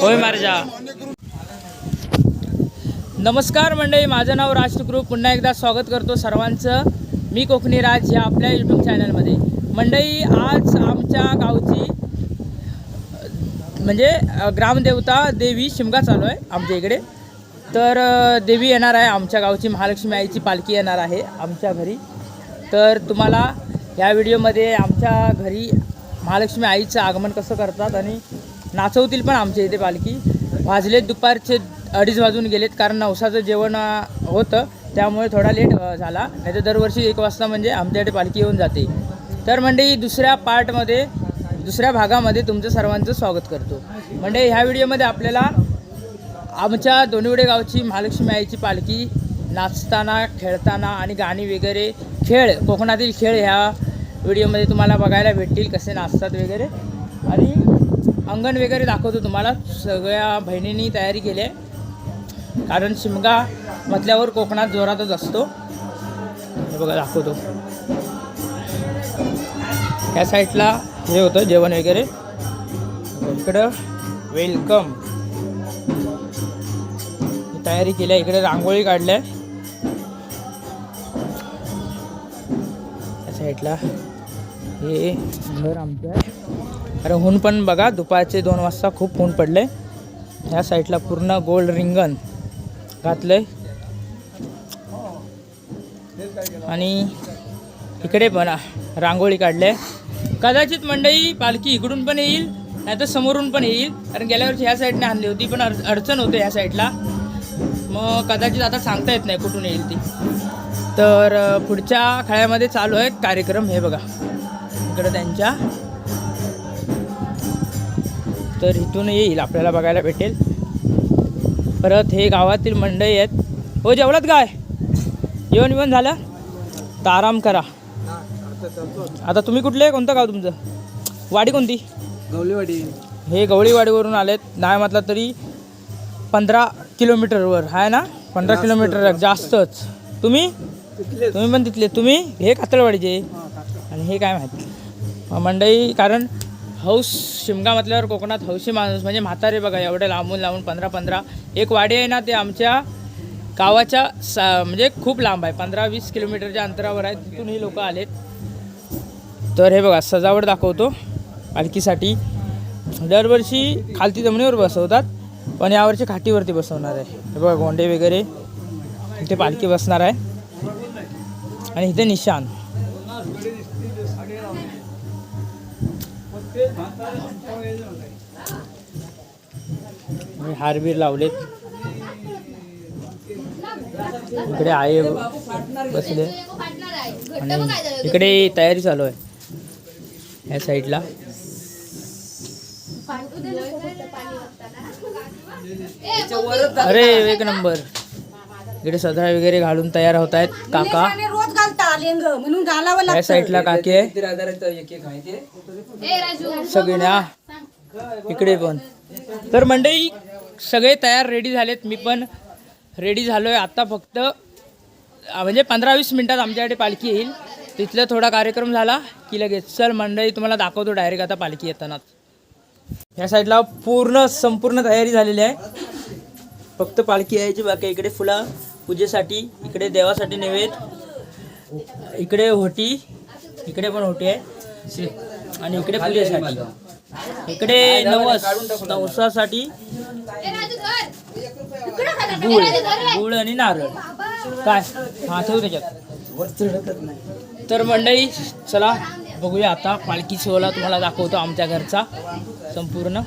होय होय महाराजा. नमस्कार मंडळी माझं नाव राज तुकरू पुन्हा एकदा स्वागत करतो सर्वांचं. मी कोकणी राज या आपल्या यूट्यूब चॅनलमध्ये मंडळी आज आमच्या गावची म्हणजे ग्रामदेवता देवी शिमगा चालू आहे आमच्या इकडे. तर देवी येणार आहे आमच्या गावची महालक्ष्मी आईची पालखी येणार आहे आमच्या घरी. तर तुम्हाला या व्हिडिओमध्ये आमच्या घरी महालक्ष्मी आईचं आगमन कसं करतात आणि नाचवतील पण आमच्या इथे पालखी. वाजलेत दुपारचे अडीच वाजून गेलेत कारण नवसाचं जेवण होतं. त्यामुळे थोडा लेट झाला. नाही तर दरवर्षी एक वाजता म्हणजे आमच्याकडे पालखी येऊन जाते. तर म्हणजे दुसऱ्या पार्टमध्ये दुसऱ्या भागामध्ये तुमचं सर्वांचं स्वागत करतो. म्हणजे ह्या व्हिडिओमध्ये आपल्याला आमच्या दोनिवडे गावची महालक्ष्मी आईची पालखी नाचताना खेळताना आणि गाणी वगैरे खेळ कोकणातील खेळ ह्या व्हिडिओमध्ये तुम्हाला बघायला भेटतील कसे नाचतात वगैरे. आणि अंगण वगैरे दाखवतो तुम्हाला. सगळ्या बहिणींनी तयारी केली आहे. कारण शिमगा म्हटल्यावर कोकणात जोरातच असतो. हे बघा दाखवतो. या साईडला हे होतं जेवण वगैरे. इकडं वेलकम तयारी केली आहे. इकडे रांगोळी काढल्या या साईडला हे घर आमचं आहे. अरे ऊन पण बघा दुपारचे दोन वाजता खूप ऊन पडले ह्या साईडला पूर्ण गोल्ड रिंगण घातलंय. आणि इकडे पण रांगोळी काढले कदाचित मंडई पालखी इकडून पण येईल नाही तर समोरून पण येईल. कारण गेल्या वर्षी ह्या साईडने आणली होती पण अडचण होते ह्या साईडला मग कदाचित आता सांगता येत नाही कुठून येईल ती. तर पुढच्या खळ्यामध्ये चालू आहे कार्यक्रम हे बघा. इकडं त्यांच्या. तर इथून येईल आपल्याला बघायला भेटेल. परत हे गावातील मंडई आहेत. हो जेवलात काय? जेवण बिवण झालं? तर आराम करा. आता तुम्ही कुठले? कोणतं गाव तुमचं? वाडी कोणती? गवलीवाडी. हे गवळीवाडीवरून आलेत. नाही म्हटलं तरी पंधरा किलोमीटरवर. आहे ना? पंधरा किलोमीटर जास्तच. तुम्ही? तुम्ही पण तिथले. तुम्ही? हे कातळवाडीचे. आणि हे काय माहीत? मंडई कारण हौस शिमगा म्हटल्यावर कोकणात हौशी माणूस म्हणजे म्हातारे बघा एवढे लांबून लांबून पंधरा पंधरा. एक वाडी आहे ना ते आमच्या गावाच्या सा म्हणजे खूप लांब आहे. पंधरा वीस किलोमीटरच्या अंतरावर आहे. तिथून ही लोक आलेत. तर हे बघा सजावट दाखवतो पालखीसाठी. दरवर्षी खालती जमिनीवर बसवतात पण यावर्षी खाटीवरती बसवणार आहे. हे बघा गोंडे वगैरे इथे पालखी बसणार आहे. आणि इथे निशान. आणि हारबीर लावलेत. इकडे आहे बसले. आणि इकडे तयारी चालू आहे. या साईडला. अरे एक नंबर. इकडे सदरा वगैरे घालून तयार होत आहेत काका. रोज घालता म्हणून घालावं या साईडला काकी आहे. सगळे ना इकडे पण. तर मंडळी सगळे तयार रेडी झालेत. मी पण रेडी झालो आहे आता फक्त म्हणजे पंधरा वीस मिनटात आमच्याकडे पालखी येईल. तिथला थोडा कार्यक्रम झाला की लगेच. चल मंडळी तुम्हाला दाखवतो डायरेक्ट आता पालखी येतानाच या साईडला पूर्ण संपूर्ण तयारी झालेली आहे. फक्त पालखी यायची बाकी इकडे फुला पूजेसाठी इकडे देवासाठी नैवेद्य इकडे होटी इकडे पण होटी आहे. श्री आणि इकडे पूजेसाठी. इकडे नवस नवसासाठी गुळ गुळ आणि नारळ. काय? हा ठेवू त्याच्यात. तर मंडळी चला बघूया आता पालखी सोहळा तुम्हाला दाखवतो आमच्या घरचा संपूर्ण.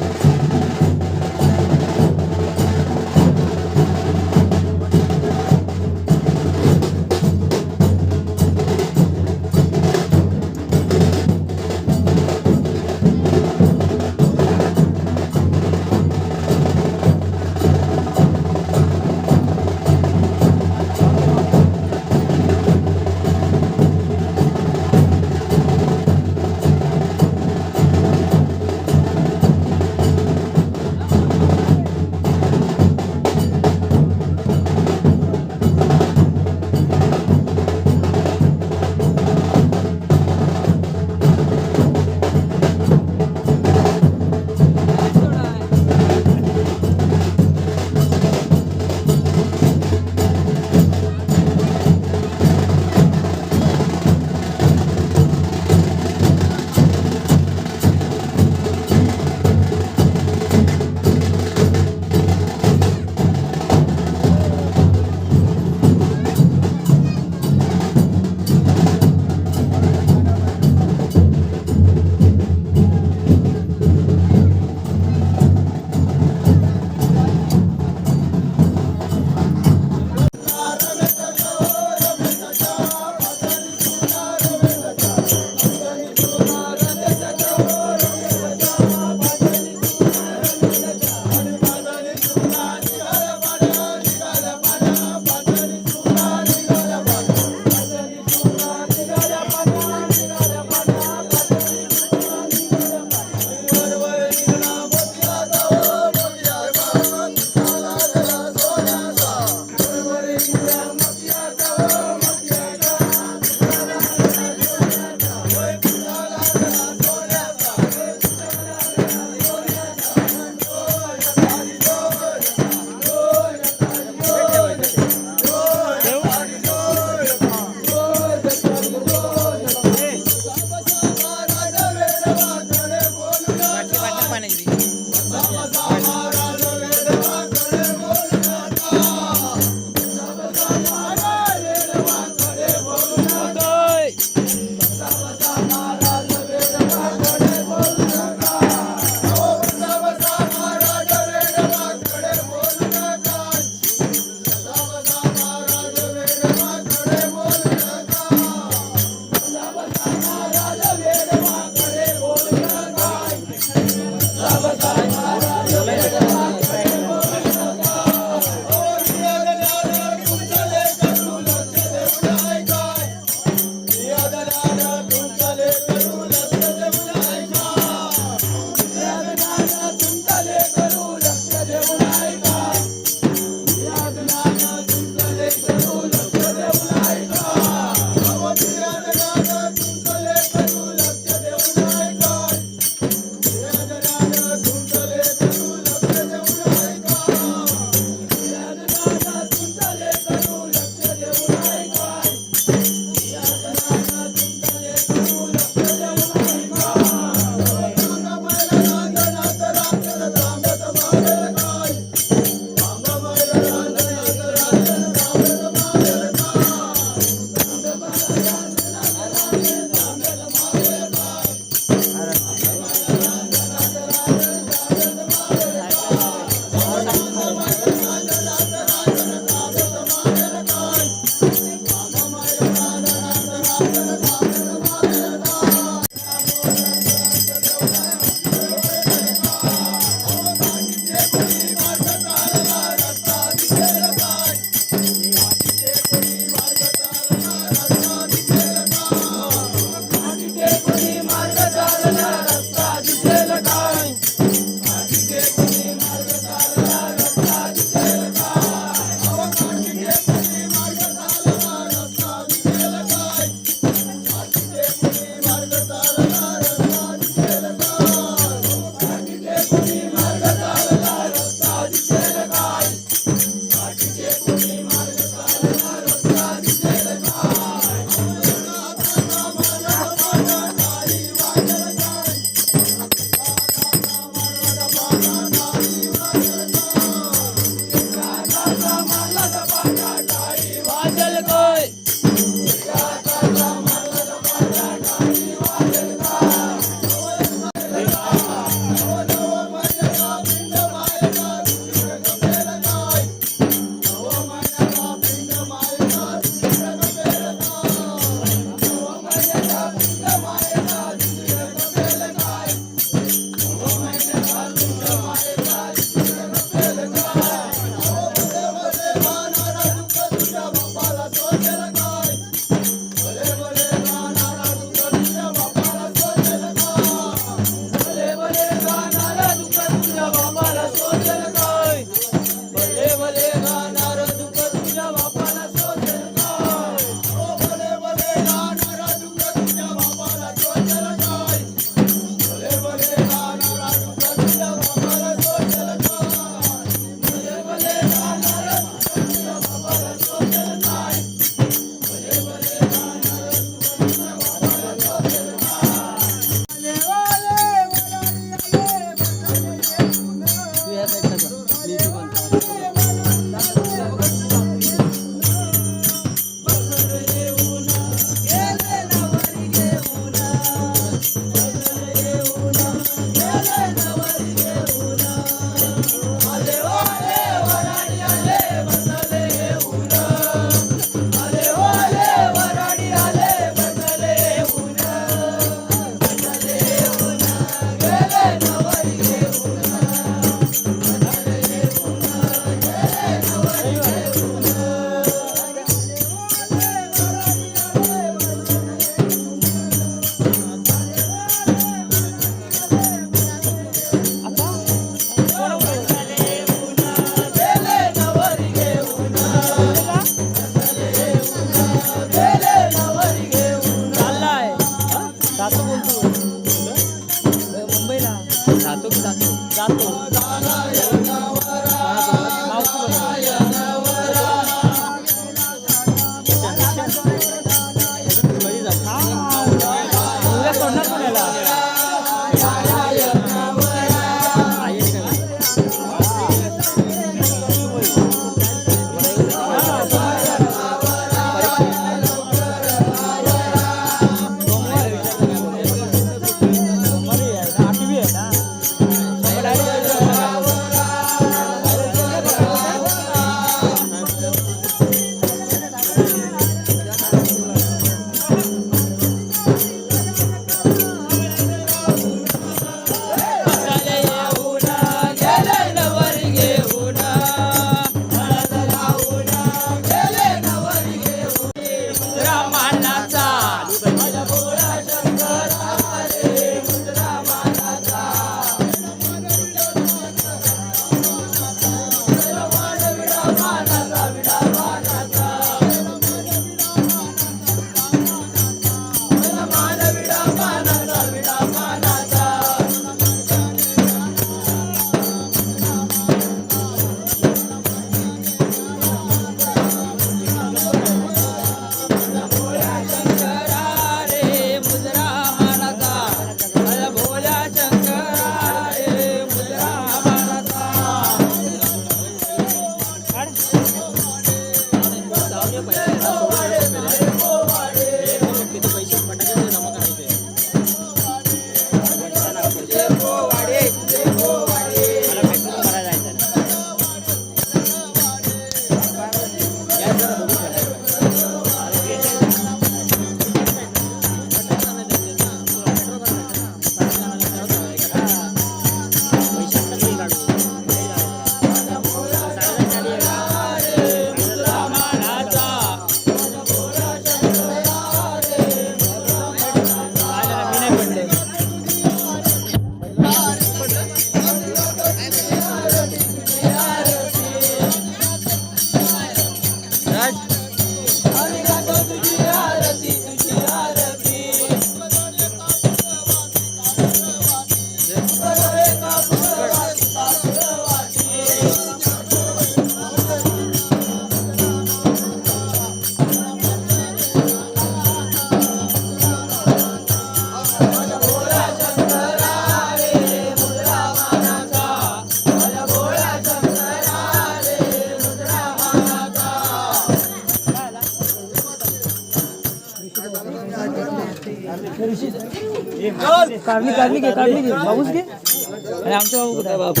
कारली कारली घे कारली घे. बाबूच घे. आणि आमचा बाबू कुठे बाबू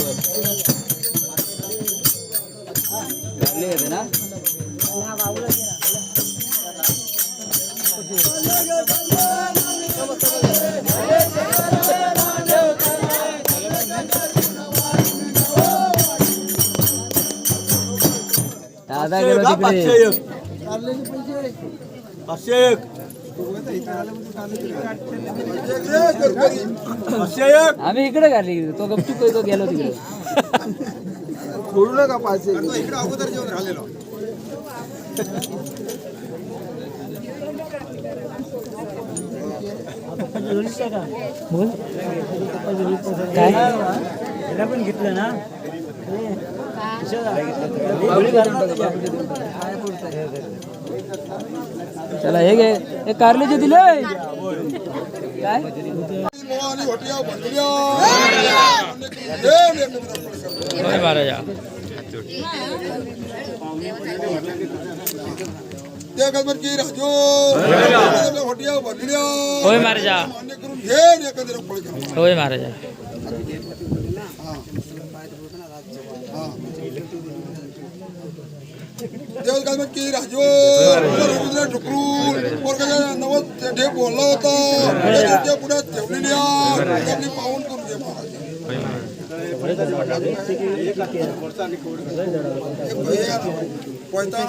कारली घेते ना दादा गेलो तिकडे आम्ही इकडे घाली तो गपचूप तो गेलो तिकडे. सोडू नका पाचशे बोल काय? पण घेतलं ना चला हे घे. हे कारले दिले. काय? होय महाराजा. होय महाराजा. होय महाराजा. देव काय की राजू रवींद्र ठुकरून पोरगाच्या नवस ढे बोलला होता त्या पुढे ठेवलेली आहे आपली पाहून करून घे महाराज हे पोयता